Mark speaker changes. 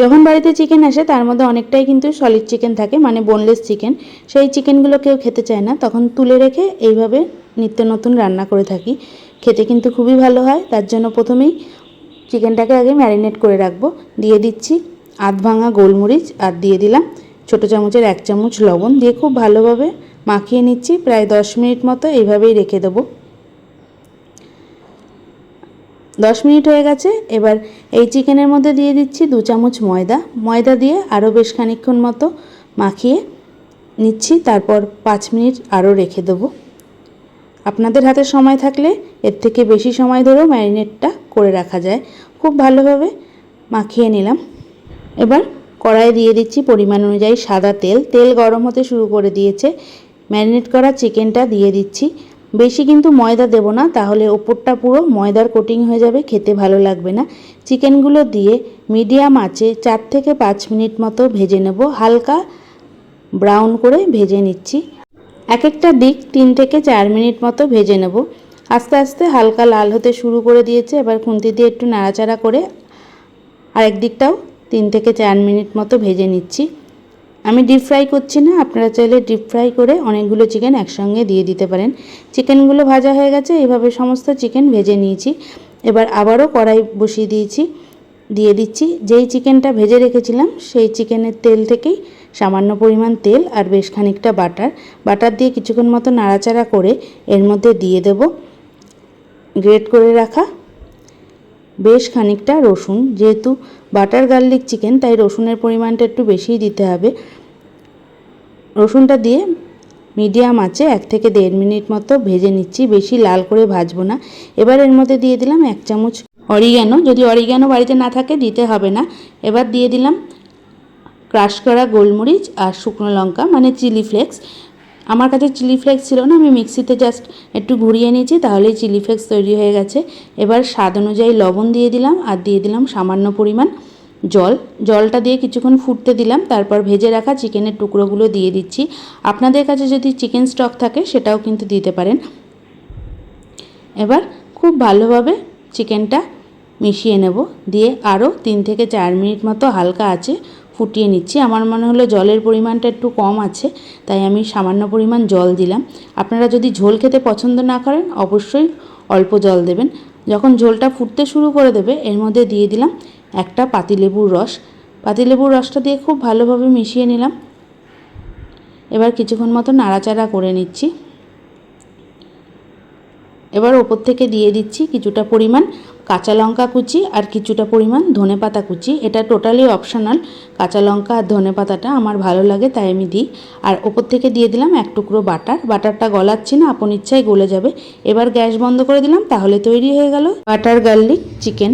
Speaker 1: যখন বাড়িতে চিকেন আসে, তার মধ্যে অনেকটাই কিন্তু সলিড চিকেন থাকে মানে বোনলেস চিকেন সেই চিকেনগুলো কেউ খেতে চায় না। তখন তুলে রেখে এইভাবে নিত্য নতুন রান্না করে থাকি। খেতে কিন্তু খুবই ভালো হয়। তার জন্য প্রথমেই চিকেনটাকে আগে ম্যারিনেট করে রাখব। দিয়ে দিচ্ছি আধ ভাঙা গোলমরিচ আর দিয়ে দিলাম ছোটো চামচের এক চামচ লবণ। দিয়ে খুব ভালোভাবে মাখিয়ে নিচ্ছি। প্রায় দশ মিনিট মতো এইভাবেই রেখে দেবো। দশ মিনিট হয়ে গেছে। এবার এই চিকেনের মধ্যে দিয়ে দিচ্ছি দু চামচ ময়দা। ময়দা দিয়ে আরও বেশ খানিক্ষণ মতো মাখিয়ে নিচ্ছি। তারপর পাঁচ মিনিট আরও রেখে দেবো। আপনাদের হাতে সময় থাকলে এর থেকে বেশি সময় ধরেও ম্যারিনেটটা করে রাখা যায়। খুব ভালোভাবে মাখিয়ে নিলাম। এবার কড়াইয়ে দিয়ে দিচ্ছি পরিমাণ অনুযায়ী সাদা তেল। তেল গরম হতে শুরু করে দিয়েছে। ম্যারিনেট করা চিকেনটা দিয়ে দিচ্ছি। বেশি কিন্তু ময়দা দেব না, তাহলে ওপরটা পুরো ময়দার কোটিং হয়ে যাবে, খেতে ভালো লাগবে না। চিকেনগুলো দিয়ে মিডিয়াম আঁচে চার থেকে পাঁচ মিনিট মতো ভেজে নেব, হালকা ব্রাউন করে ভেজে নিচ্ছি। এক একটা দিক তিন থেকে চার মিনিট মতো ভেজে নেব। আস্তে আস্তে হালকা লাল হতে শুরু করে দিয়েছে, এবার খুন্তি দিয়ে একটু নাড়াচাড়া করে আরেক দিকটাও তিন থেকে চার মিনিট মতো ভেজে নিচ্ছি। আমি ডিপ ফ্রাই করছি না, আপনারা চাইলে ডিপ ফ্রাই করে অনেকগুলো চিকেন একসঙ্গে দিয়ে দিতে পারেন। চিকেনগুলো ভাজা হয়ে গেছে এইভাবে সমস্ত চিকেন ভেজে নিয়েছি। এবার আবারও কড়াই বসিয়ে দিয়েছি, দিয়ে দিচ্ছি। যেই চিকেনটা ভেজে রেখেছিলাম, সেই চিকেনের তেল থেকেই সামান্য পরিমাণ তেল আর বেশ খানিকটা বাটার। বাটার দিয়ে কিছুক্ষণ মতো নাড়াচাড়া করে এর মধ্যে দিয়ে দেব। গ্রেট করে রাখা। বেশ খানিকটা রসুন। যেহেতু বাটার গার্লিক চিকেন তাই রসুনের পরিমাণটা একটু বেশিই দিতে হবে। রসুনটা দিয়ে মিডিয়াম আছে এক থেকে দেড় মিনিট মতো ভেজে নিচ্ছি। বেশি লাল করে ভাজবো না। এবার এর মধ্যে দিয়ে দিলাম এক চামচ অরিগ্যানো যদি অরিগ্যানো বাড়িতে না থাকে, দিতে হবে না। এবার দিয়ে দিলাম ক্রাশ করা গোলমরিচ আর শুকনো লঙ্কা মানে চিলি ফ্লেক্স আমার কাছে চিলি ফ্লেক্স ছিল না, আমি মিক্সিতে জাস্ট একটু ঘুরিয়ে নিয়েছি, তাহলেই চিলি ফ্লেক্স তৈরি হয়ে গেছে। এবার স্বাদ অনুযায়ী লবণ দিয়ে দিলাম আর দিয়ে দিলাম সামান্য পরিমাণ জল। জলটা দিয়ে কিছুক্ষণ ফুটতে দিলাম, তারপর ভেজে রাখা চিকেনের টুকরোগুলো দিয়ে দিচ্ছি। আপনাদের কাছে যদি চিকেন স্টক থাকে, সেটাও কিন্তু দিতে পারেন। এবার খুব ভালোভাবে চিকেনটা মিশিয়ে নেব। দিয়ে আরও তিন থেকে চার মিনিট মতো হালকা আছে ফুটিয়ে নিচ্ছি। আমার মনে হলো জলের পরিমাণটা একটু কম আছে, তাই আমি সামান্য পরিমাণ জল দিলাম। আপনারা যদি ঝোল খেতে পছন্দ না করেন, অবশ্যই অল্প জল দেবেন। যখন ঝোলটা ফুটতে শুরু করে দেবে, এর মধ্যে দিয়ে দিলাম একটা পাতিলেবুর রস। পাতিলেবুর রসটা দিয়ে খুব ভালোভাবে মিশিয়ে নিলাম। এবার কিছুক্ষণ মতো নাড়াচাড়া করে নিচ্ছি। এবার ওপর থেকে দিয়ে দিচ্ছি কিছুটা পরিমাণ কাঁচা লঙ্কা কুচি আর কিছুটা পরিমাণ ধনে পাতা কুচি। এটা টোটালি অপশনাল কাঁচা লঙ্কা আর ধনে পাতাটা আমার ভালো লাগে, তাই আমি দিই। আর ওপর থেকে দিয়ে দিলাম এক টুকরো বাটার। বাটারটা গলাচ্ছি না, আপন ইচ্ছায় গলে যাবে। এবার গ্যাস বন্ধ করে দিলাম, তাহলে তৈরি হয়ে গেল বাটার গার্লিক চিকেন।